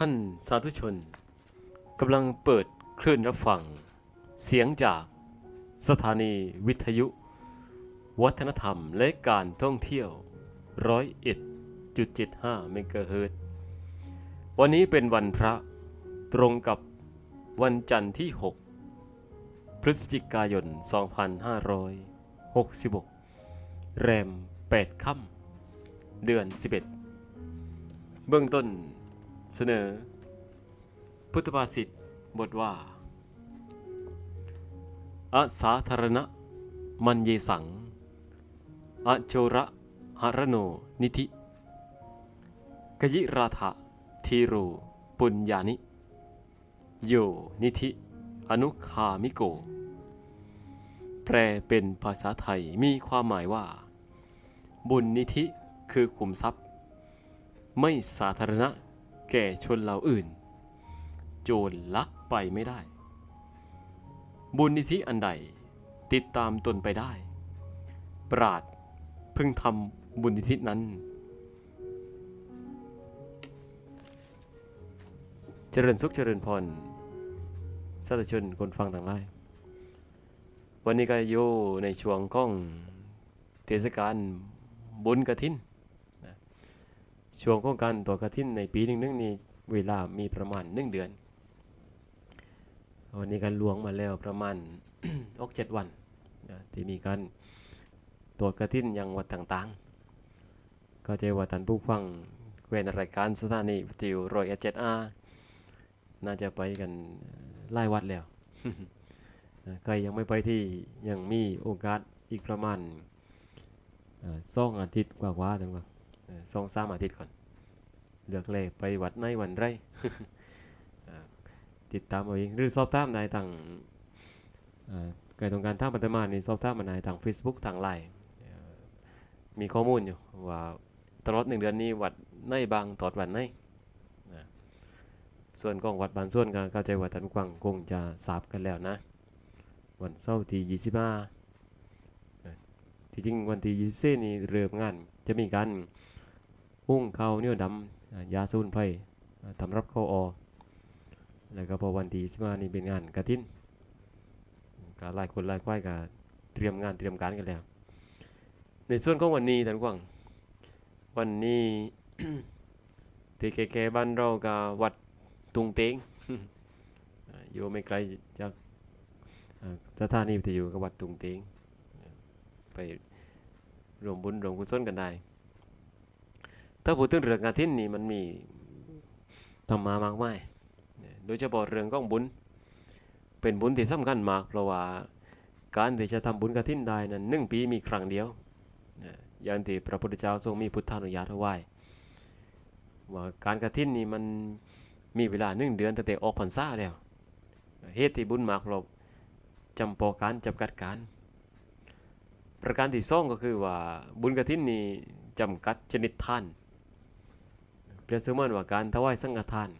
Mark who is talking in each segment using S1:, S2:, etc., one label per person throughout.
S1: ท่านสาธุชนกำลังเปิดคลื่นรับฟัง เสียงจากสถานีวิทยุ วัฒนธรรมและการท่องเที่ยวร้อยเอ็ดจุดเจ็ดห้าเมกะเฮิรตวันนี้เป็นวันพระตรงกับวันจันทร์ที่ 6 พฤศจิกายน 2566 แรม 8 ค่ำเดือน 11 เบื้องต้น เสนอ พุทธภาษิตบทว่า อสาธารณะ มันเยสัง อโชระหรโน นิธิ กยิราธะทีโรปุญญานิ โย นิธิ อนุคามิโก แปลเป็นภาษาไทยมีความหมายว่า บุญนิธิคือขุมทรัพย์ ไม่สาธารณะ แก่ชนเหล่าอื่น โจรลักไปไม่ได้ บุญนิธิอันใดติดตามตนไปได้ ปราดพึงทำบุญนิธินั้น เจริญสุขเจริญพรสาธุชนคนฟังต่างหลายวันนี้ก็อยู่ในช่วงของเทศกาลบุญกระถิน ช่วงของการตัวกระถินในปีหนึ่งนึงนี่เวลามีประมาณหนึ่งเดือน วันนี้การลวงมาแล้วประมาณออกเจ็ดวันนะที่มีการตรวจกระถินยังวัดต่างๆ ก็จะว่าท่านผู้ฟังเวนรายการสถานีวิทยุรอยเจ็ดอาน่าจะไปกันไล่วัดแล้วใครยังไม่ไปที่ยังมีโอกาสอีกประมาณสองอาทิตย์กว่าๆถึงว่า สองสามอาทิตย์ก่อน เลือกเลยไปวัดในวันไรติดตามเอาเองหรือสอบถามในทางเอ่อใครต้องการทาปัตมานี่สอบถามมาในทาง Facebook ทางไลน์มีข้อมูลอยู่ว่าตลอดหนึ่งเดือนนี้วัดในบางตอดวันในส่วนของวัดบางส่วนก็เข้าใจว่าท่านกวางคงจะทราบกันแล้วนะ วันเสาร์ที่25เอ่อที่จริงวันที่24นี่เริ่มงานจะมีการ หุ้งข้าวเหนียวดำยาสูนไพรอ่ทำรับข้าวออแล้วก็พอวันที่25นี่เป็นงานกระถินก็หลายคนหลายควายก็เตรียมงานเตรียมการกันแล้ว ในส่วนของวันนี้ท่านกวางวันนี้ที่แก่บ้านเราก็วัดตุงเตงอยู่ไม่ไกลจากอ่าสถานีวิทยุกับวัดตุงเตงไปรวมบุญรวมกุศลกันได้ ถ้าพูดถึงเรื่องกฐินนี่มันมีธรรมามากมายโดยเฉพาะเรื่องของบุญ เป็นบุญที่สำคัญมาก เพราะว่าการที่จะทำบุญกฐินได้นั้นหนึ่งปีมีครั้งเดียวอย่างที่พระพุทธเจ้าทรงมีพุทธานุญาตเอาไว้ว่าการกฐินนี่มันมีเวลาหนึ่งเดือนตั้งแต่ออกพรรษาแล้วเหตุที่บุญมากเราจำปอการจำกัดการ ประการที่สองก็คือว่าบุญกฐินนี่จำกัดชนิดท่าน เปรียบเสมือนว่าการถวายสังฆทาน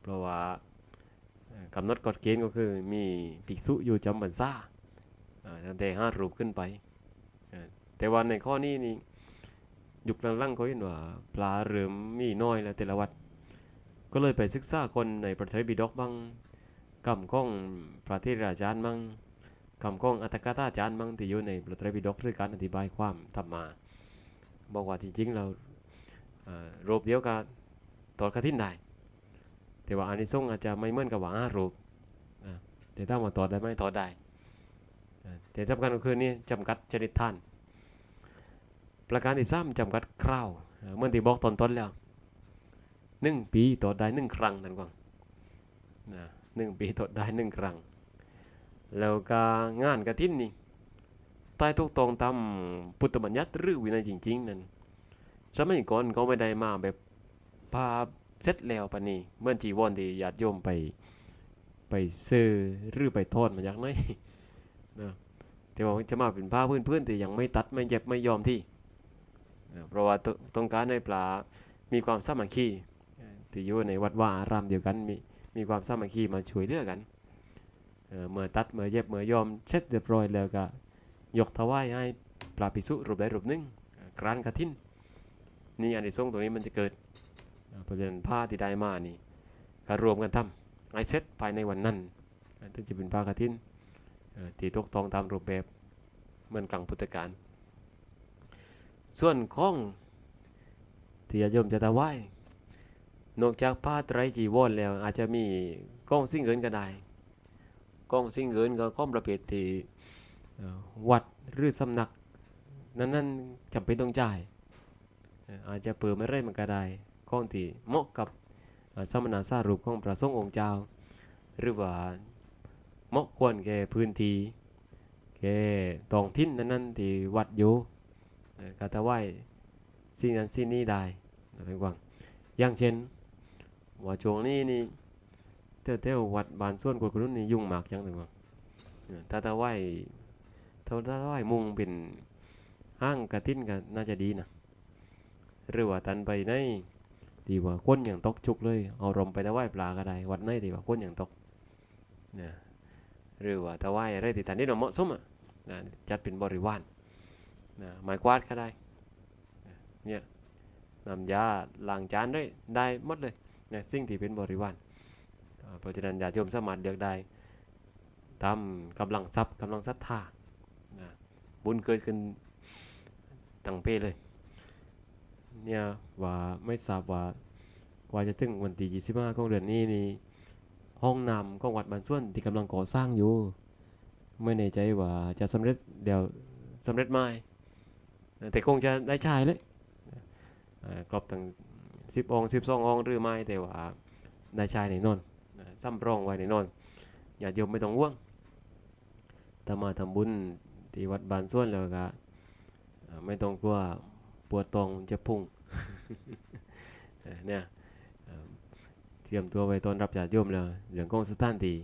S1: เพราะว่ากำหนดกฎเกณฑ์ก็คือมีภิกษุอยู่จำพรรษาอ่าตั้งแต่ห้ารูปขึ้นไป แต่ว่าในข้อนี้นี่ยุคหลังๆเขาเห็นว่าปลาเริ่มมีน้อยแล้วแต่ละวัด ก็เลยไปศึกษาคนในประเทศบิดกบ้างกำก้องพระเทราชาญบ้างคำก้องอัตถกถาจารย์บางที่อยู่ในพระไตรปิฎกหรือการอธิบายความธรรมา บอกว่าจริงๆเรา รูปเดียวกันตอดกระทินได้ แต่ว่าอานิสงส์อาจจะไม่เหมือนกับว่าห้ารูปแต่ถ้ามาตอดได้ไหมตอดได้แต่สำคัญก็คือนี่จำกัดชนิดท่าน ประการที่สามจำกัดคราวเมื่อนที่บอกตอนต้นแล้วหนึ่งปีตอดได้หนึ่งครั้งนั่นก่อนนะหนึ่งปีตอดได้หนึ่งครั้ง แล้วก็งานกระถินนี่ใต้ทุกตรงตามพุทธบัญญัติหรือวินัยจริง ๆ นั่น สมัยก่อนเขาไม่ได้มาแบบพาเสร็จแล้วปานนี้เหมื่อนจีวรที่ญาติโยมไปไปซื้อหรือไปทอดมาจากไหนนะแต่ว่าจะมาเป็นผ้าพื้นๆแต่ยังไม่ตัดไม่เย็บไม่ยอมที่นะเพราะว่าต้องการให้ปลามีความสามัคคีที่อยู่ในวัดว่าอารามเดียวกันมีมีความสามัคคีมาช่วยเหลือกันเมื่อตัดเมื่อเย็บเมื่อยอมเสร็จเรียบร้อยแล้วก็ยกถวายให้พระภิกษุรูปใดรูปหนึ่งกรานกฐิน นี่อันที่สงส์ตรงนี้มันจะเกิดอ่าเพราะฉะนั้นผ้าที่ได้มานี่ก็รวมกันทำไอเซ็ตภายในวันนั้นอ่าถึงจะเป็นผ้ากฐินเอ่อที่ตกตองตามรูปแบบเหมือนกลางพุทธกาลส่วนของที่ญาติโยมจะถวายนอกจากผ้าไตรจีวรแล้ว อาจจะมีกล้องสิ่งอื่นก็ได้กล้องสิ่งอื่นก็ข้อมประเภทที่เอ่อวัดหรือสำนัก นั้นนั้นจำเป็นต้องจ่ายเอาจจะเปิดไม่ได้มันก็ได้ข้องที่เหมาะกับอ่าสมณะสารูปของพระสงฆ์องค์เจ้า หรือว่าเหมาะควรแก่พื้นที่แก่ตองทิ้นนั้นนั้นที่วัดอยู่เอ่อก็ถวายสิ่งนั้นสิ่งนี้ได้นะเป็นกวางอย่างเช่นว่าช่วงนี้นี่เที่ยววัดบานส่วนกดกรุ่นนี่ยุ่งมากจังเลยว่าถ้าถวายถ้าถวายมุงเป็นห้างกระทิ้นก็น่าจะดีนะ หรือว่าตันไปในดีว่าคนอย่างตกชุกเลย เอารมไปตะไว้ปลาก็ได้วัดในดีว่าคนอย่างตกนะหรือว่าตะไว้อะไรที่ตันที่เราเหมาะสมอะนะจัดเป็นบริวารนะไม้กวาดก็ได้เนี่ยนำยาล้างจานด้ได้หมดเลยนะสิ่งที่เป็นบริวารเพราะฉะนั้นญาติโยมสามารถเลือกได้ตามกำลังทรัพย์กำลังศรัทธานะบุญเกิดขึ้นตั้งเป้เลย เนี่ยว่าไม่ทราบว่ากว่าจะถึงวันที่25ของเดือนนี้นี่ห้องน้ำของวัดบ้านส่วนที่กำลังก่อสร้างอยู่ไม่แน่ใจว่าจะสำเร็จเดี๋ยวสำเร็จไหมแต่คงจะได้ใช้เลยกรอบตั้ง10องค์12องค์หรือไม่แต่ว่าได้ใช้แน่นอนนซ้ำรองไว้แน่นอนอย่าโยมไม่ต้องห่วงถ้ามาทำบุญที่วัดบ้านส่วนแล้วก็ไม่ต้องกลัวปวดตองจะพุ่ง เนี่ยเตรียมตัวไว้ต้อนรับญาติโยมแล้วเรื่องของสถานที่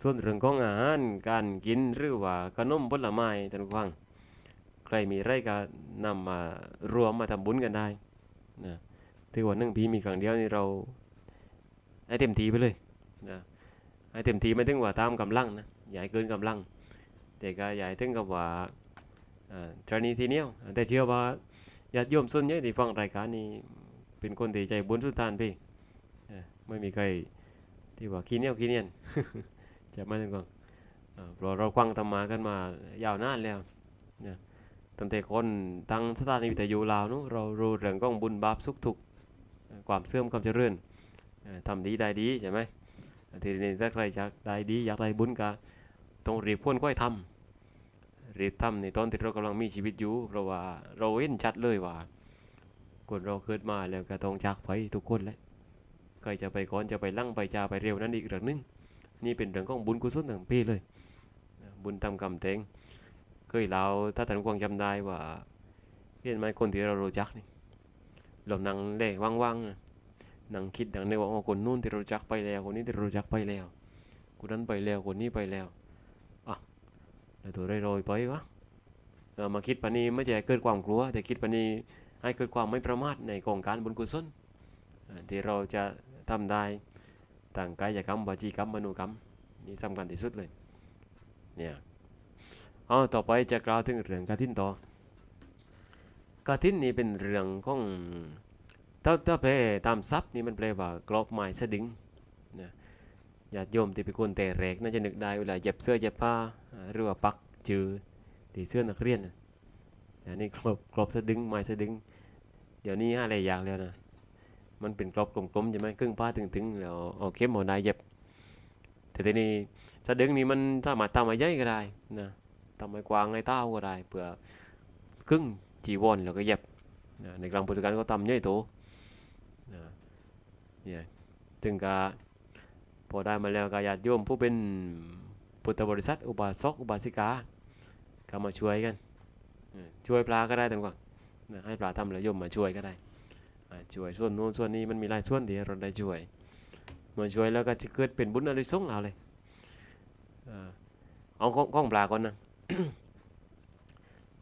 S1: ส่วนเรื่องของอาหารการกินหรือว่าขนมผลไม้ท่านผู้ฟัง ใครมีไรก็นำมารวมมาทำบุญกันได้นะถือว่าหนึ่งปีมีครั้งเดียวนี่เราให้เต็มทีไปเลยนะให้เต็มทีไม่ถึงว่าตามกำลังนะอย่าให้เกินกำลัง แต่ก็อย่าให้ถึงกับว่า อ่าตรณีทีเนียวแต่เชื่อว่าญาติโยมส่วนใหญ่ที่ฟังรายการนี้เป็นคนที่ใจบุญสุดทานพี่ไม่มีใครที่ว่าขี้เนียวขี้เนียนจะมาถึงก่อนเพราะเราฟังธรรมากันมายาวนานแล้วนะตั้งแต่คนทั้งสถานีวิทยุลาวนู้เรารู้เรื่องของบุญบาปสุขทุกความเสื่อมความเจริญทำดีได้ดีใช่ไหมทีนี้ถ้าใครอยากได้ดีอยากได้บุญก็ต้องรีบพ้นค่อยทำ รีบทำในตอนที่เรากำลังมีชีวิตอยู่ เพราะว่าเราเห็นชัดเลยว่าคนเราเกิดมาแล้วก็ต้องจากไปทุกคนแหละใครจะไปก่อนจะไปลั่งไปจาไปเร็วนั้นอีกเรื่องหนึงนี่เป็นเรื่องของบุญกุศลทั้งปีเลย บุญทำกรรมเตงเคยเราถ้าท่านกวางจำได้ว่าเห็นไหมคนที่เรารู้จักนี่เรานั่งเล่ว่างๆนั่งคิดดังในกว่าคนนู้นที่เรารู้จักไปแล้ว คนนี้ที่เรารู้จักไปแล้วคนนั้นไปแล้วคนนี้ไปแล้ว แล้วตัวได้โรยไปวะเออมาคิดปานี้ไม่ใช่เกิดความกลัว แต่คิดปานี้ให้เกิดความไม่ประมาทในกองการบุญกุศลที่เราจะทำได้ต่างกายกรรมวจีกรรมมโนกรรมนี่สำคัญที่สุดเลยเนี่ยเอาต่อไปจะกล่าวถึงเรื่องกฐินต่อกฐินนี่เป็นเรื่องของถ้าถ้าแปลตามศัพท์นี่มันแปลว่ากรอบไม้สะดึง ญาติโยมที่เป็นคนแต่แรกน่าจะนึกได้เวลาเย็บเสื้อเย็บผ้าหรือว่าปักจือตีเสื้อนักเรียนนะอันนี้กรอบกรอบสะดึงไม้สะดึง เดี๋ยวนี้อะไรอย่างแล้วนะมันเป็นกรอบกลมๆใช่ไหมครึ่งผ้าถึงๆแล้วเอาเข็มเอาได้เย็บ แต่ทีนี้สะดึงนี่มันสามารถทำมาใหญ่ก็ได้นะทำมากวางในเต้าก็ได้เพื่อครึ่งจีวรแล้วก็เย็บนะในกลางพุทธกาลก็ทำใหญ่โตนะเนี่ยถึงกา พอได้มาแล้วก็ญาติโยมผู้เป็นพุทธบริษัท อุบาสกอุบาสิกาก็มาช่วยกัน ช่วยปลาก็ได้ต่างกว่านให้ปลาทำแล้วโยมมาช่วยก็ได้ช่วยส่วนโน้นส่วนนี้มันมีหลายส่วนที่เราได้ช่วยมาช่วยแล้วก็จะเกิดเป็นบุญอะไรส่งเราเลยเอาของของปลาก่อนนะ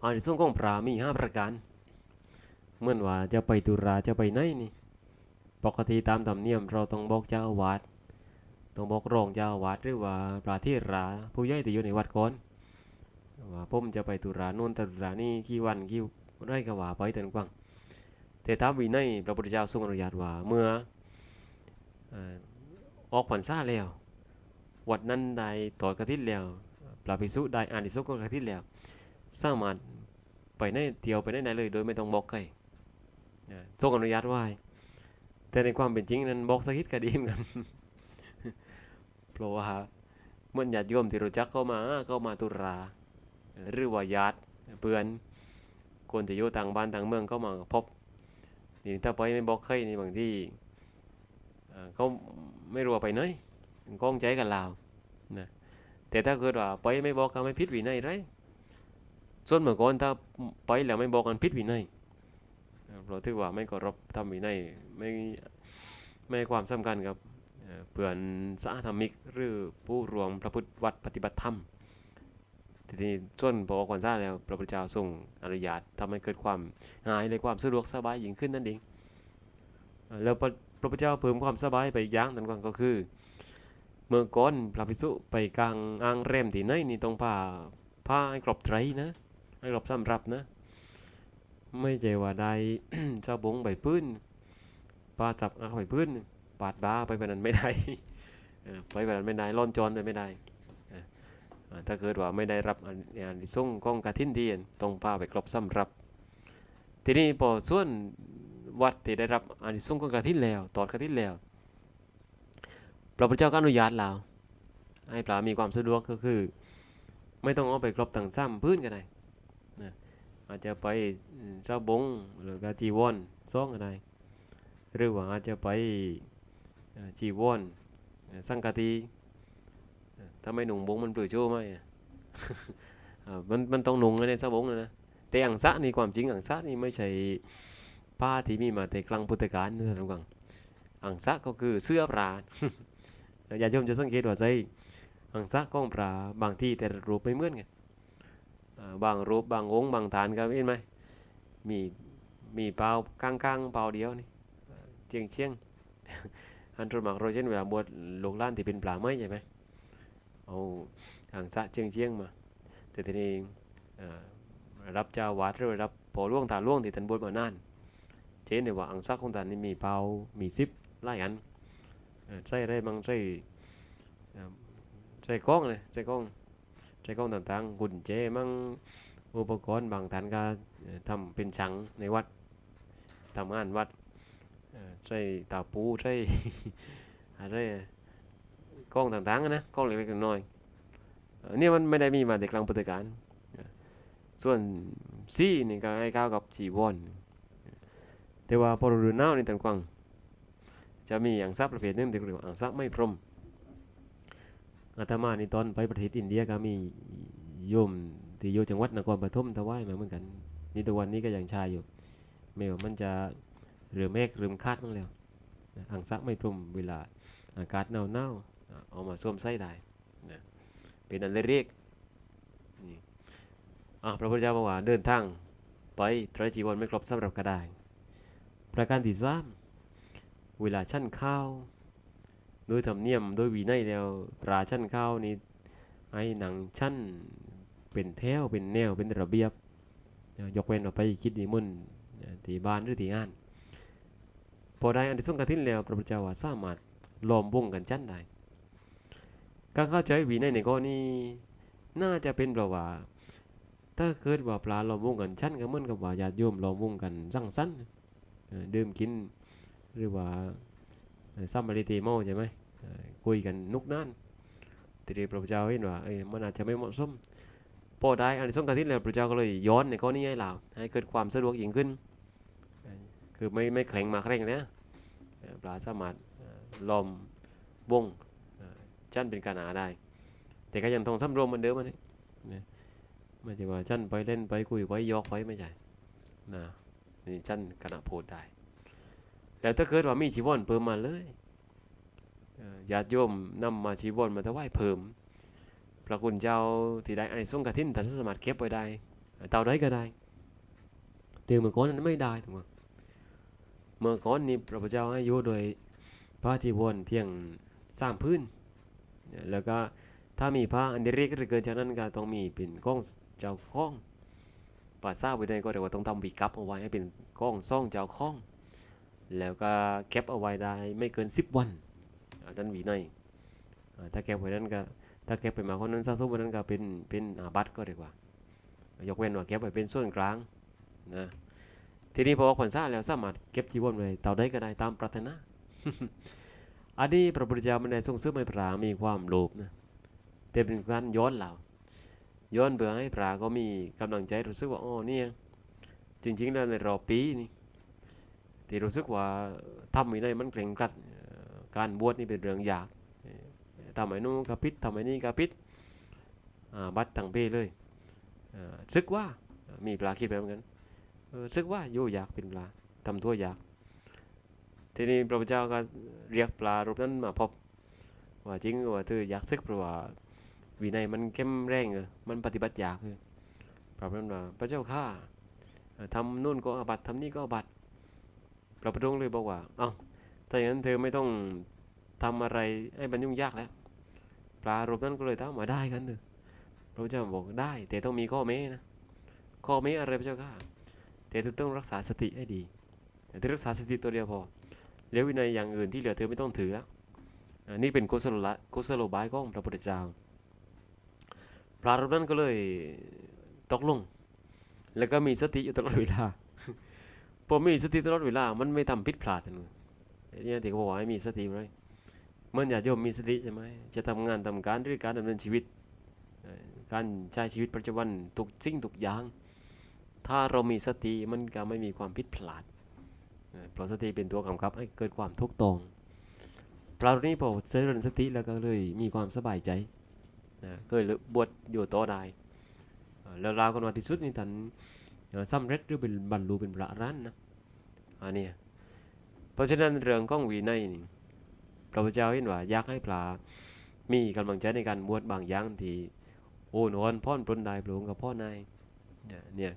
S1: อานิสงส์ของปลามีห้าประการเมื่อว่าจะไปตุราจะไปไหนนี่ ปกติตามธรรมเนียมเราต้องบอกเจ้าอาวาส ต้องบอกรองเจ้าวาดหรือว่าพระที่ราผู้ใหญ่ที่อยู่ในวัดก่อนว่าผมจะไปตุราน่นตุรานี่กี่วันกี่ไรก็ว่าไปเต็นกว้างแต่ตามวินัยพระพุทธเจ้าทรงอนุญาตว่าเมื่ออออกพรรษาแล้ว วัดนั้นได้ตอดกระถิแล้วพระภิกษุได้อานิสงส์กระถิแล้วสามารถไปในเที่ยวไปในไหนเลย โดยไม่ต้องบอกใครทรงอนุญาตไว้แต่ในความเป็นจริงนั้นบอกสักนิดก็ดีเหมือนกัน เพราะว่าเมื่อญาติโยมที่รู้จักเข้ามาเข้ามาตุราหรือว่าญาติเพื่อนคนที่อยู่ต่างบ้านต่างเมืองเข้ามาพบนี่ถ้าไปไม่บอกใครนี่บางที่เขาไม่รู้ว่าไปไหนก้องใจกันลาวนะแต่ถ้าเกิดว่าไปไม่บอกเขาไม่ผิดวินัยไรส่วนเมื่อก่อนถ้าไปแล้วไม่บอกกันผิดวินัยเราถือว่าไม่เคารพทำวินัยไม่ไม่ความสำคัญกับ เอ่อเพื่อนสาธรรมิกหรือผู้รวมพระพุทธวัดปฏิบัติธรรมทีนี้ส่วนพอก่อนซ่าแล้วพระพุทธเจ้าทรงอนุญาตทำให้เกิดความง่ายและความสะดวกสบายยิ่งขึ้นนั่นเองเอ่อแล้วพระพระพุทธเจ้าเพิ่มความสบายไปอีกอย่างหนั่นก็คือ เมื่อก่อนพระภิกษุไปกลางอ่างแรมที่ไหนนี่ต้องผ้าผ้าให้กรอบไตรนะให้กรอบสำรับนะ ไม่ใช่ว่าได้เจ้าบงใบพื้นปลาสับอักใบพื้นาดบ้าไปแบบนั้นไม่ได้ไปแบบนั้นไม่ได้ล่อนจอนไปไม่ได้ถ้าเกิดว่าไม่ได้รับอันอันส่งส์ของกระทินที่ต้องพาไปครบสำรับ ทีนี้พอส่วนวัดที่ได้รับอันส่งส์ของกระทินแล้วตอดกระทินแล้วพระพุทธเจ้าก็อนุญาตแล้วให้ปลามีความสะดวกก็คือ ไม่ต้องเอาไปครบต่างซ้ำพื้นก็ได้นะอาจจะไปเจ้าบงหรือก็จีวรซ่องก็ไดหรือว่าอาจจะไป จีวรเอ่อสังกะตีถ้าไม่หนุ่งบงมันเปลือยโชว์ไหมมันมันต้องหนุ่งนะเนี่ยซะบงนะนะแต่อังสะนี่ความจริงอังสะนี่ไม่ใช่ผ้าที่มีมาแต่ครั้งพุทธกาลนะท่านผู้ฟังอังสะก็คือเสื้อปลาอย่าติโยมจะสังเกตว่าใจอังสะของปลาบางที่แต่รูปไม่เหมือนกันบางรูปบางองค์บางฐานก็เห็นไหมมีมีเปล่าข้างๆเปล่าเดียวนี่เชียงเชียง อันตรมักเราเช่นเวลาบวชลูกล้านที่เป็นปลาไม้ใช่ไหมเอาหางสะเชียงเชียงๆมา แต่ทีนี้รับเจ้าวาดหรือรับพอล่วงตาล่วงที่ท่านบวชมานานเช่นเนี่ยว่าอังซักของท่านนี่มีเปามีซิปหลายอันเอ่อใส่ได้บางใส่ใส่กล้องเลยใส่กล้องใส่กล้องต่างๆกุญแจมั่งอุปกรณ์บางท่านก็ทำเป็นชังในวัดทำงานวัด ใช้ตาปูใช้อะไรกล้องต่างๆนะกล้องเล็กๆน้อยๆเนี่ยมันไม่ได้มีมาแต่ครั้งพุทธกาลเอ่อส่วนซีนี่ก็ให้ข้าวกับจีวรแต่ว่าพอฤดูหนาวนี่ต่างกวางจะมีอย่างซักประเภทนึงที่เรียกว่าอ่างซักไม่พรมอาตมานี่ตอนไปประเทศอินเดียก็มีโยมที่อยู่จังหวัดนครปฐมถวายมาเหมือนกันนี่ตัววันนี้ก็ยังชายอยู่ไม่ว่ามันจะ หรือเมฆหรือคาดบ้างแล้วนะอังซักไม่พรมเวลาอากาศหนาวหนาวๆอะเอามาสวมใส่ได้นะเป็นอันเรียกนี่อะพระพุทธเจ้าบอกว่าเดินทางไปตรจีวรไม่ครบสำหรับก็ได้ประการที่สามเวลาชั้นข้าวโดยธรรมเนียมโดยวินัยแล้วปลาชั้นข้าวนี่ให้หนังชั้นเป็นแถวเป็นแนวเป็นระเบียบยกเว้นว่าไปคิดนิมนต์นที่บ้านหรือที่งาน พอได้อันที่ส่งกระทินแล้วพระพุทธเจ้าว่าสามารถล้อมวงกันจันได้การเข้าใจวินัยในข้อนี้น่าจะเป็นเพราะว่า ถ้าเกิดว่าปลาล้อมวงกันชั้นก็เหมือนกับว่าญาติโยมล้อมวงกันสังสรรค์เดื่มกินหรือว่าซัมมาริเตโมใช่ไหมคุยกันนุกนั่นทีนี้พระพุทธเจ้าเห็นว่าเอ้มันอาจจะไม่เหมาะสมพอได้อันที่ส่งกระทินแล้วพระพุทธเจ้าก็เลยย้อนในข้อนี้ให้เราให้เกิดความสะดวกยิ่งขึ้น คือไม่ไม่แข็งมาแข็งนะปลาสามารถลอมวงเอ่อจันเป็นการหาได้ แต่ก็ยังต้องสำรวมเหมือนเดิมอันนี้นะไม่ใช่ว่าจันไปเล่นไปคุยไปยอกไปไม่ใช่นะนี่จันขณะโพดได้ แล้วถ้าเกิดว่ามีชีวรเพิ่มมาเลยอ่อญาติโยมนำมาชีวรมาถวายเพิ่มพระคุณเจ้าที่ได้อันส่งกระทินท่านสมารถเก็บไว้ได้เต่าได้ก็ได้เตียงเมื่อก่อนนั้นไม่ได้ถูกไหม เมื่อก่อนนี้พระพุทธเจ้าให้อยู่โดยพระจีวรเพียงสามพื้น แล้วก็ถ้ามีพระอันเดเรกหรือเกินจากนั้นก็ต้องมีเป็นก้องเจ้าข้องพภาษาวินัยก็เรียกว่าต้องทำวีกับเอาไว้ให้เป็นกล้องซ่องเจ้าข้อง แล้วก็เก็บเอาไว้ได้ไม่เกิน 10 วันอันนั้นวินัยอ่าถ้าเก็บไว้นั้นก็ถ้าเก็บไปมากกว่านั้นสะสมไว้นั้นก็เป็นเป็นอาบัตก็ดีกว่ายกเว้นว่าเก็บไว้เป็นส่วนกลางนะ ทีนี้พอออกพรรษาแล้วสามารถเก็บจีวรไว้เท่าใดก็ได้ตามปรารถนาอันนี้พระพุทธเจ้าไม่ได้ทรงเสริมให้พระมีความโลภนะแต่เป็นการย้อนเราย้อนเพื่อให้พระก็มีกำลังใจรู้สึกว่าอ๋อเนี่ยจริงๆแล้วในรอบปีนี่ที่รู้สึกว่าทำไม่ได้มันเกรงกรัดการบวชนี่เป็นเรื่องยากทำไมนู้นกระพิษทำไมนี่กระพิษบัดตั้งเป้เลยซึกว่ามีปลาคิดแบบนั้น ซึกว่าโยอยากเป็นปลาทำตัวอยาก ทีนี้พระพุทธเจ้าก็เรียกปลารูปนั้นมาพบ ว่าจริงว่าเธออยากซึกเพราะว่าวินัยมันเข้มแรงเออมันปฏิบัติยากเออพระพุทธว่าพระเจ้าข้าทำนู่นก็อาบัตทำนี่ก็อาบัตพระพุทธองค์เลยบอกว่า เอ้าถ้าอย่างนั้นเธอไม่ต้องทำอะไรให้มันยุ่งยากแล้วปลารูปนั้นก็เลยถามมาได้กันเนอะพระพุทธเจ้าบอกได้ แต่ต้องมีข้อแม้นะข้อแม้อะไรพระเจ้าค่ะ แต่เธอต้องรักษาสติให้ดี แต่เธอรักษาสติตัวเดียวพอแล้ววินัยอย่างอื่นที่เหลือเธอไม่ต้องถือแล้วอันนี้เป็นกุศโลละกุศโลบายของพระพุทธเจ้า พระรูปนั้นก็เลยตกลง แล้วก็มีสติอยู่ตลอดเวลาพอมีสติตลอดเวลา มันไม่ทำผิดพลาดนะเนี่ยที่เขาบอกว่าให้มีสติไว้เมื่อนญาติโยมมีสติใช่ไหมจะทำงานทำการหรือการดำเนินชีวิต การใช้ชีวิตประจำวันทุกสิ่งทุกอย่าง ถ้าเรามีสติมันก็ไม่มีความผิดพลาดเอ่อเพราะสติเป็นตัวกำกับให้เกิดความทุกตองพระรนี้พอเจริญสติแล้วก็เลยมีความสบายใจนะก็เลยบวชอยู่ต่อได้เอ่อแล้วราวกันว่าที่สุดนี่ท่านสำเร็จหรือเป็นบรรลุเป็นพระอรหันต์นะอันนี้เพราะฉะนั้นเรื่องของวินัยนี่พระพุทธเจ้าเห็นว่าอยากให้พระมีกำลังใจในการบวชบางอย่างที่โอ้นอนพ่อนปลนได้ปลงกับพ่อนายเนี่ยเนี่ย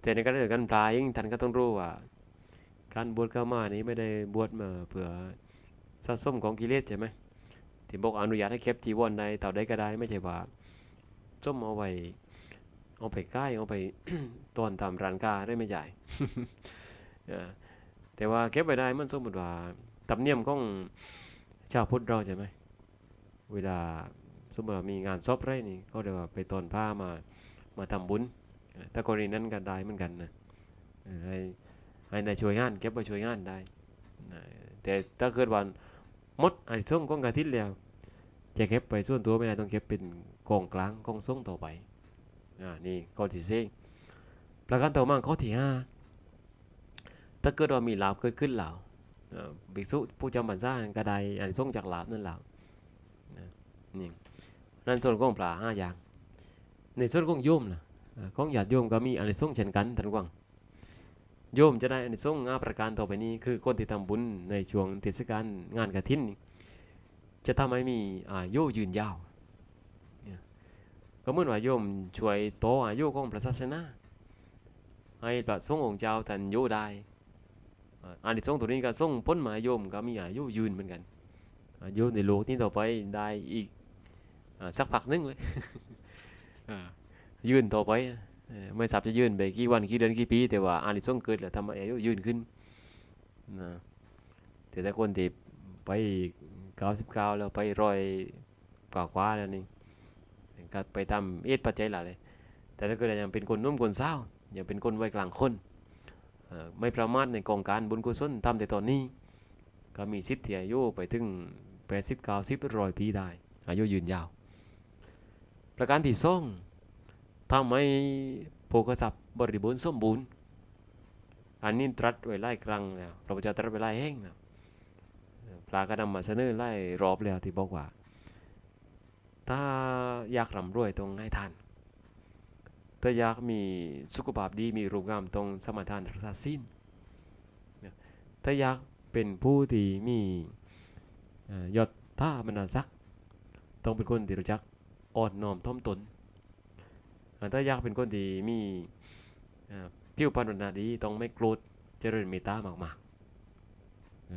S1: แต่ในการเดินการปลาเองท่านก็ต้องรู้ว่า การบวชเข้ามานี้ไม่ได้บวชมาเพื่อสะสมของกิเลสใช่ไหมที่บอกอนุญาตให้เก็บจีวรใดเต่าใดก็ได้ไม่ใช่ว่าจมเอาไว้เอาไปใกล้เอาไปตอนตามร้านค้าได้ไม่ใหญ่แต่ว่าเก็บไว้ได้มันสมมติว่าตำเนียมของชาวพุทธเราใช่ไหมเวลาสมมติว่ามีงานศพไรนี่ก็เรียกว่าไปตอนผ้ามามาทำบุญ ถ้ากรณีนั้นก็ได้เหมือนกันนะให้ให้นายช่วยงานเก็บไปช่วยงานได้แต่ถ้าเกิดวันมดไอ้ส่งกองกระทินแล้ว จะเก็บไปส่วนตัวไม่ได้ต้องเก็บเป็นกองกลางกองส่งต่อไปอ่านี่ข้อที่สี่ประการต่อมาข้อที่ห้าถ้าเกิดว่ามีลาบเกิดขึ้นแล้วเอ่อภิกษุผู้จำพรรษาก็ได้อันส่งจากลาบนั่นแล้วนี่นั่นส่วนของปลาห้าอย่าง ในส่วนของโยมนะเอ่อ ของญาติโยมก็มีอันส่งเช่นกันท่านกวางโยมจะได้อันส่งส์ห้าประการต่อไปนี้ คือคนที่ทำบุญในช่วงเทศกาลงานกฐินนี่จะทำให้มีอายุยืนยาวก็เหมือนว่าโยมช่วยโตอายุของพระศาสนาให้พระสงฆ์องค์เจ้าท่านอยู่ได้อันที่ส่งส์ตัวนี้ก็ส่งพ้นมาโยมก็มีอายุยืนเหมือนกันอายุในโลกนี้ต่อไปได้อีกอสักพักนึงเลยอ่า ยื่นต่อไปไม่ทราบจะยื่นไปกี่วันกี่เดือนกี่ปี แต่ว่าอานิสงส์เกิดแล้วทำให้อายุยืนขึ้นนะแต่ถ้าคนที่ไปเก้าสิบเก้าแล้วไปร้อยกว่ากว่าแล้วนี่ก็ไปทำเอ็ดปัจจัยหละเลย แต่ถ้าเกิดยังเป็นคนนุ่มคนสายังเป็นคนวัยกลางคนไม่ประมาทในกองการบุญกุศลทำแต่ตอนนี้ ก็มีสิทธิ์ที่อายุไปถึงแปดสิบเก้าสิบร้อยปีได้ อายุยืนยาว ประการที่สอง ทำให้โภคทรัพย์บริบูรณ์สมบูรณ์ อันนี้ตรัสไว้ไล่ครั้งแล้วพระพุทธเจ้าตรัสไว้ไล่แห้งแล้วพระก็นำมาเสนอไล่รอบแล้วที่บอกว่า ถ้าอยากร่ำรวยต้องให้ทานถ้าอยากมีสุขภาพดีมีรูปงามต้องสมาทานรักษาศีลเนี่ยถ้าอยากเป็นผู้ที่มีเอ่อยศท่าบรรดาศักดิ์ต้องเป็นคนที่รู้จักอ่อนน้อมถ่อมตน ถ้าอยากเป็นคนที่มีเอ่อผิวพรรณบรรณาดีต้องไม่โกรธเจริญเมตตามากๆ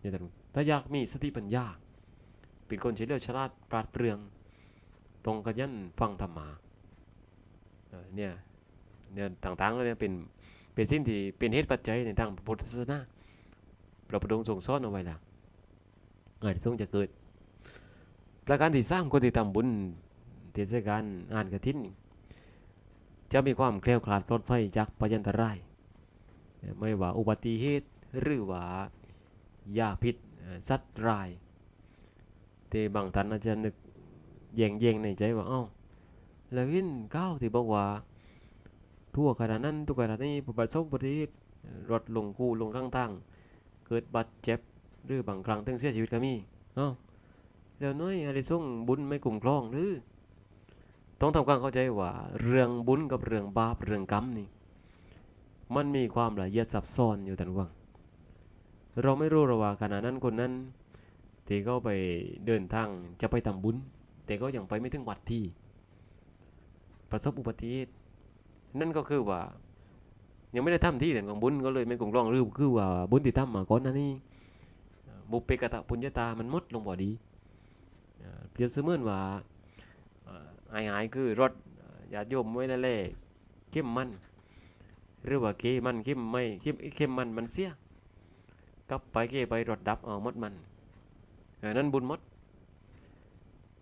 S1: นี่แต่ถ้าอยากมีสติปัญญา เป็นคนเฉลียวฉลาดปราดเปรื่องต้องขยันฟังธรรมะเนี่ยเนี่ยต่างๆแล้วเนี่ยเป็นเป็นสิ่งที่เป็นเหตุปัจจัยในทางพุทธศาสนาพระพุทธองค์ทรงสอนเอาไว้ล้วอาจทรงจะเกิด ประการที่สามคนที่ทำบุญเทศกาลงานกฐินนี่ จะมีความแคล้วคลาดปลอดภัยจากพยันตรายไม่ว่าอุบัติเหตุหรือว่ายาพิษสัตว์ร้ายแต่บางท่านอาจจะนึกแยงๆในใจว่าเอ้าแล้ววินก้าวที่บอกว่าทั่วขนาดนั้นทุกขนาดนี้ประสบอุบัติเหตุรถลงกูลงข้างทางเกิดบาดเจ็บหรือบางครั้งถึงเสียชีวิตก็มีเอ้าแล้วน้อยอะไรส่งบุญไม่กลุ่มครองหรือ ต้องทำความเข้าใจว่าเรื่องบุญกับเรื่องบาปเรื่องกรรมนี่มันมีความละเอียดซับซ้อนอยู่ทันวังเราไม่รู้หรอกว่าขณะนั้นคนนั้นที่เขาไปเดินทางจะไปทำบุญ แต่ก็ยังไปไม่ถึงวัดที่ ประสบอุบัติเหตุนั่นก็คือว่า ยังไม่ได้ทำที่แต่ของบุญก็เลยไม่คงร้องรือคือว่าบุญที่ทำมาก่อนนั้นนี่บุพเพกตะปุญญาตามันมดลงบ่ดีเอ่อเปรียบเสมือนว่า อ่อไอ้หายคือรถญาติโยมไม่ได้เล่เข้มมันหรือว่าเกมันเข้มไม่เข้มเข้มมันมันเสียกลับไปเกไปรถดับเอามดมันเออนั่นบุญมด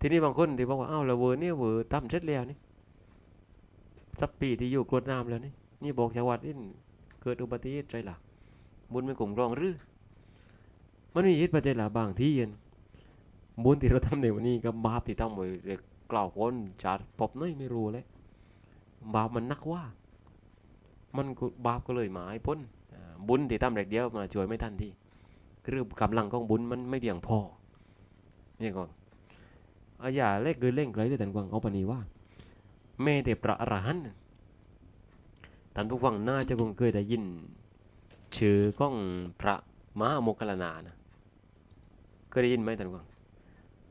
S1: ทีนี้บางคนที่บอกว่าอ้าวเราเวอร์เนี่ยเวอร์ตั้มเสร็จแล้วนี่สักปีที่อยู่กรวดน้ำแล้วนี่นี่บอกชาววัดนี่เกิดอุบัติเหตุใจล่ะบุญไม่กลุ่มรองหรือมันมีเหตุปัจจัยหลายบางที่เย็นบุญที่เราทำในวันนี้กับบาปที่ทำไว้เรีย กล่าวคนจาดปบน้อยไม่รู้เลยบาปมันนักว่า มันบาปก็เลยหมายพ้นบุญที่ทำเด็กเดียวมาช่วยไม่ทันที่คือกำลังของบุญมันไม่เพียงพอนี่ก่อนอาอย่าเล็กเกินเล่งเลยแต่กวางเอาปนีว่าแม่แต่พระอรหันต์น่ะท่านผู้ฟังน่าจะคงเคยได้ยินชื่อของพระมหาโมคคัลลานานะเคยได้ยินไหมท่านผู้ฟัง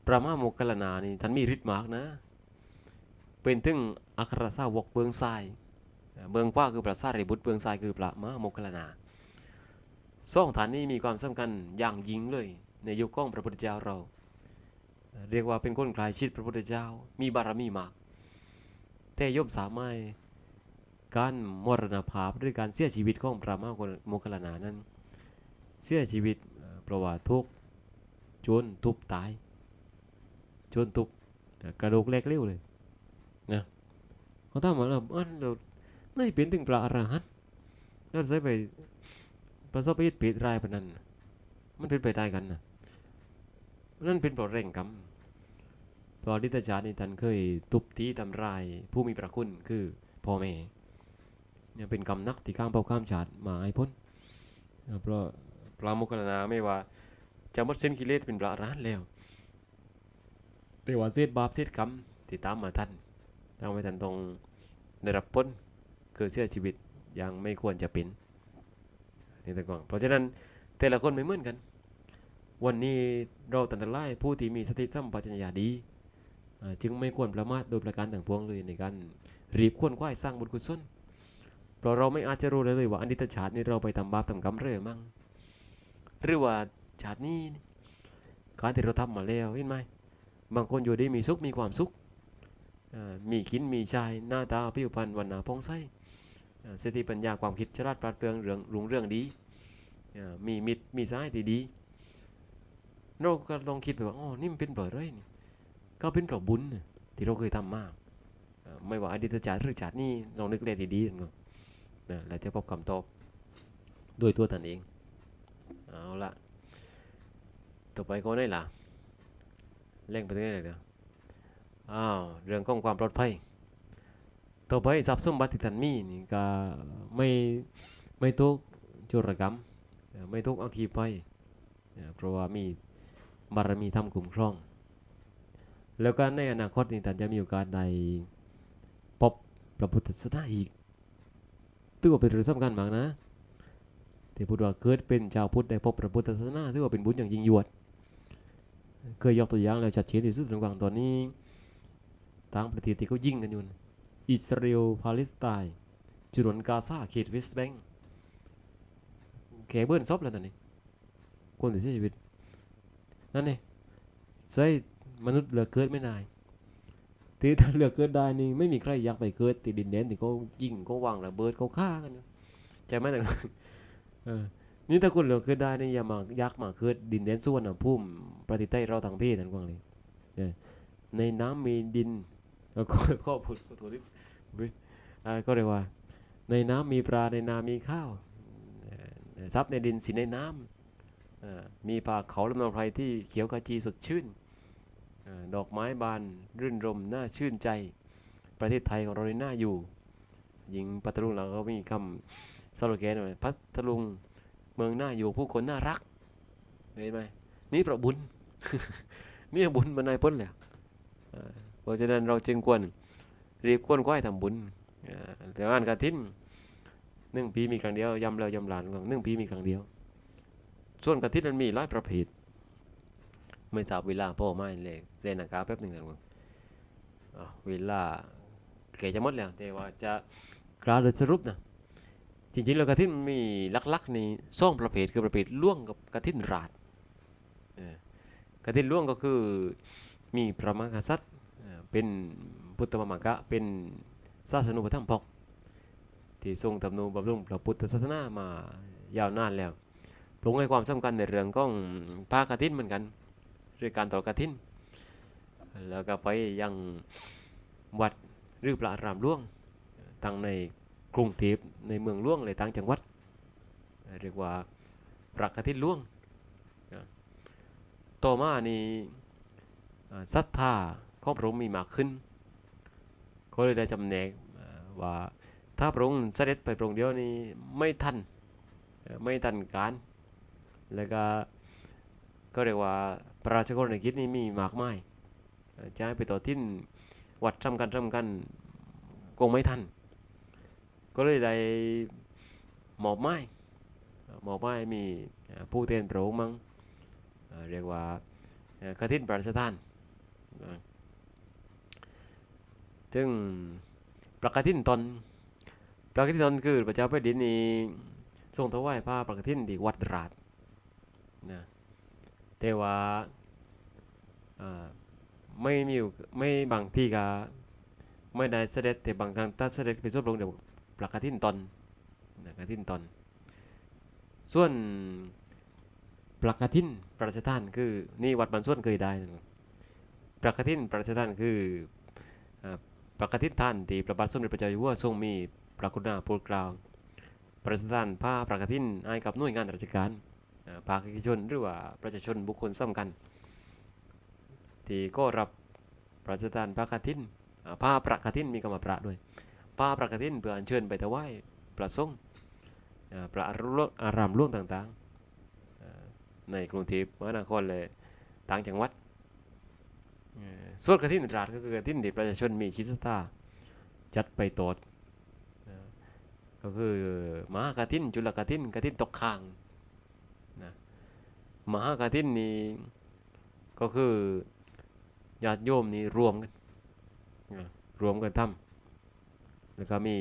S1: พระมหาโมคคัลลานานี่ท่านมีฤทธิ์มากนะ เป็นถึงอัครสาวกเบืองซ้ายเมืองขวาคือพระสารีบุตรเมืองซ้ายคือพระมหาโมคคัลลานาสองฐานนี้มีความสำคัญอย่างยิ่งเลย ในยุคของพระพุทธเจ้าเรา เรียกว่าเป็นคนกลายชิดพระพุทธเจ้า มีบารมีมาก แต่ย่อมสามารถการมรณภาพหรือการเสียชีวิตของพระมหาโมคคัลนานั้น เสียชีวิตเอ่อเพราะว่าทุกข์จนทุบตาย จนทุบเอ่อกระดูกแหลกเลี้ยวเลยนะเขาถามว่าเราอันเราไม่เป็นถึงพระอรหันต์แล้วใช้ไปประสบเหตุผิดรายปานนั้นน่ะมันเป็นไปได้กันนะนั่นเป็นเพราะเร่งกรรมเพราะอดิตจารย์นี่ท่านเคยทุบตีทำร้ายผู้มีพระคุณคือพ่อแม่เนี่ยเป็นกรรมนักที่ข้ามเผ่าข้ามชาติมาให้พ้นนะเพราะพระโมคคัลลานาไม่ว่าจะหมดสิ้นกิเลสเป็นพระอรหันต์แล้วแต่ว่าเศษบาปเศษกรรมที่ตามมาทันทำให้ท่านต้องได้รับพ้นคือเสียชีวิตย่างไม่ควรจะเป็นนี่แต่ก่อนเพราะฉะนั้นแต่ละคนไม่เหมือนกัน วันนี้เราตันตรายผู้ที่มีสติสัมปชัญญะดี จึงไม่ควรประมาทโดยประการต่างพวงเลยในการรีบขวนขวายสร้างบุญกุศลเพราะเราไม่อาจจะรู้ได้เลยว่าอดีตชาตินี้เราไปทำบาปทำกรรมเรื่อยมั่งหรือว่าชาตินี้การที่เราทำมาแล้วเห็นไหม บางคนอยู่ดีมีสุขมีความสุข มีขินมีชายหน้าตาผิวพรรณวันนาพองใสอ่าสติปัญญาความคิดฉลาดปราดเปรื่องเรื่องรุงเรื่องดี มีมิตรมีสายที่ดีเราก็ลองคิดไปว่าอ๋อนี่มันเป็นเพราะอะไรนี่ก็เป็นเพราบุญที่เราเคยทำมาอ่าไม่ว่าอดีตชาติหรือชาตินี้ลองนึกเรียดีๆนะแล้วจะพบคำตอบด้วยตัวตนเองเอาละต่อไปก็ได้ล่ะ เร่งไปเรื่อยๆเดี๋ยวอ้าวเรื่องของความปลอดภัยต่อไปทรัพย์สมบัติที่ท่านมีนี่ก็ไม่ไม่ทุกโจรกรรมไม่ทุกอาขีไปเพราะว่ามีบารมีทำคุ้มครอง แล้วก็ในอนาคตนี่ท่านจะมีโอกาสได้พบพระพุทธศาสนาอีกถือว่าเป็นเรื่องสำคัญมากนะที่พูดว่าเกิดเป็นชาวพุทธได้พบพระพุทธศาสนาถือว่าเป็นบุญอย่างยิ่งยวด เคยยกตัวอย่างแล้วชัดเจนที่สุดระหว่างตอนนี้ทางประเทศที่เขายิงกันอยู่นะอิสราเอลปาเลสไตน์จุดนกาซาเขตเวสต์แบงก์แกเบิ้ลซบแล้วตอนนี้คนที่เสียชีวิตนั่นนี่ใช่มนุษย์เหลือเกิดไม่นายที่ถ้าเลือเกิดได้นี่ไม่มีใครอยากไปเกิดติดดินแดนที่เขายิงเขาวางระเบิดเขาฆ่ากันนะใช่ไหมแต่เออ นี่ถ้าคุณเหลือกเกิดได้นี่อย่ามายากมาเกิดดินแดนส่วนอะพุ่มประเทศไทยเราทั้งพี่ทั้งกวางเลยเนี่ยในน้ำมีดินแล้วก็ข้อพูดขอโทษนิดก็เรียกว่า ในน้ำมีปลาในนามีข้าวทรัพย์ในดินสินในน้ำมีป่าเขาลำนองไพรที่เขียวขจีสดชื่นดอกไม้บานรื่นรมน่าชื่นใจ ประเทศไทยของเราในหน่าอยู่ หญิงปัตตลุงเราก็มีคำสโลแกนว่าพัทลุง เมืองน่าอยู่ผู้คนน่ารักเห็นไหมนี่ประบุญนี่บุญมันนายพ้นเลยเอ่อเพราะฉะนั้นเราจึงควรรีบควรควายทำบุญแต่ว่านกระทินหนึ่งปีมีครั้งเดียวยำแล้วยำหลานว่าหนึ่งปีมีครั้งเดียว ส่วนกระทินมันมีหลายประเภทไม่ทราบเวลาพ่อไม่เลยเล่นหนังกาแป๊บหนึ่งกันว่าอะเวลาเกจะหมดแล้วแต่ว่าจะกล่าดสรุปนะ จริงๆแล้วกระทินมันมีลักๆในซ่องประเภทคือประเภทล่วงกับกระทินราดกระทินล่วงก็คือมีพระมหากษัตริย์เป็นพุทธมามากะเป็นศาสนุปถัมภกที่ทรงทำนูบำรุงพระพุทธศาสนามายาวนานแล้วพระองค์ให้ความสำคัญในเรื่องของภาคกฐินเหมือนกันเรื่องการต่อกฐินแล้วก็ไปยังวัดหรือพระอารามหลวงทั้งใน กรุงเทพในเมืองหลวงเลยต่างจังหวัด เรียกว่าพระกฐินหลวงนะต่อมานี่ศรัทธาของพระองค์มีมากขึ้นก็เลยได้จำแนกว่าถ้าพระองค์เสด็จไปพระองค์เดียวนี้ไม่ทันไม่ทันการ แล้วก็ก็เรียกว่าประราชกรณียกิจนี้มีมากมายจะให้ไปต่อทิ้นวัดทำกันทำกันคงไม่ทัน ก็เลยได้หมอบไม้หมอบไม้มีผู้เทนพรงมั้งเรียกว่าเอ่อกฐินพระราชทานซึ่งประกาศทินตนประกาศทินตนคือพระเจ้าแผ่นดินนี้ทรงถวายผ้าประกาศทินที่วัดราชนะแต่ว่าไม่มีอยู่ไม่บางที่ก็ไม่ได้เสด็จแต่บางครั้งถ้าเสด็จไปสวนพระองเดี๋ยว ประกาศทินตนนะประกาศทินตน ส่วนประกาศทินประชาทานคือนี่วัดบรรส่วนเคยได้ประกาศทินประชาทานคือประกาศทิศท่านที่พระบาทสมเด็จพระเจ้าอยู่หัวทรงมีพระกรุณาโปรดเกล้าประทานผ้าประกาศทินให้กับหน่วยงานราชการภาคเอกชนหรือว่าประชาชนบุคคลสำคัญ ที่ก็รับประทานประกาศทินอ่าผ้าประกาศทินมีคำว่าประด้วย ผ้าประกาศทินเพื่ออัญเชิญไปถวายประสงค์อ่าพระอารามหลวงต่างๆ ในกรุงเทพมหานครและต่างจังหวัดส่วนกระทินราชก็คือกระทินที่ประชาชนมีชิตศรัทธาจัดไปตดเอ่อก็คือมหากระทินจุลกระทินกระทินตกข้างนะมหากระทินนี่ก็คือญาติโยมนี่รวมกันรวมกันทำ แล้วก็มี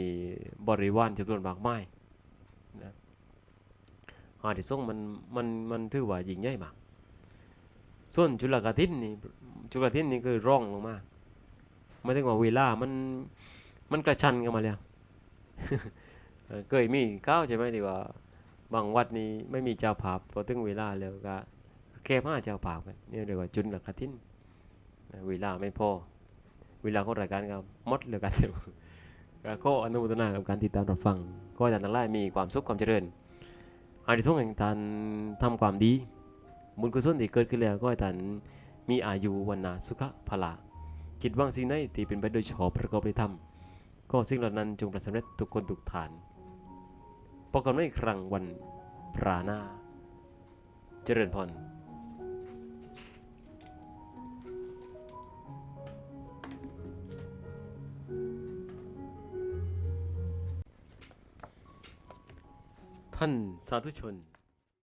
S1: บริวารจำนวนมากมายนะอาที่ส่งมันมันมันถือว่ายิ่งใหญ่มากส่วนจุลกทินนี่จุลกทินนี่คือร่องลงมาไม่ถึงว่าเวลามันมันกระชันกันมาแล้วเคยมีข้าวใช่ไหมที่ว่าบางวัดนี้ไม่มีเจ้าภาพพอถึงเวลาแล้วก็แก้ผ้าเจ้าภาพกันนี่เรียกว่าจุลกทินเวลาไม่พอเวลาของรายการก็มดเลยกัน ก็ขออนุโมทนากับการติดตามรับฟัง ก็อาจารย์ทั้งหลายมีความสุขความเจริญอานิสงส์แห่งการทำความดี บุญกุศลที่เกิดขึ้นแล้วก็ให้ท่านมีอายุวันนาสุขะพลาคิดว่างสิ่งใดที่เป็นไปโดยชอบประกอบด้วยธรรมก็สิ่งเหล่านั้นจงประสบเร็จทุกคนทุกฐานพบกันไม่อีกครั้งวันพราหนาเจริญพรานสาธุชน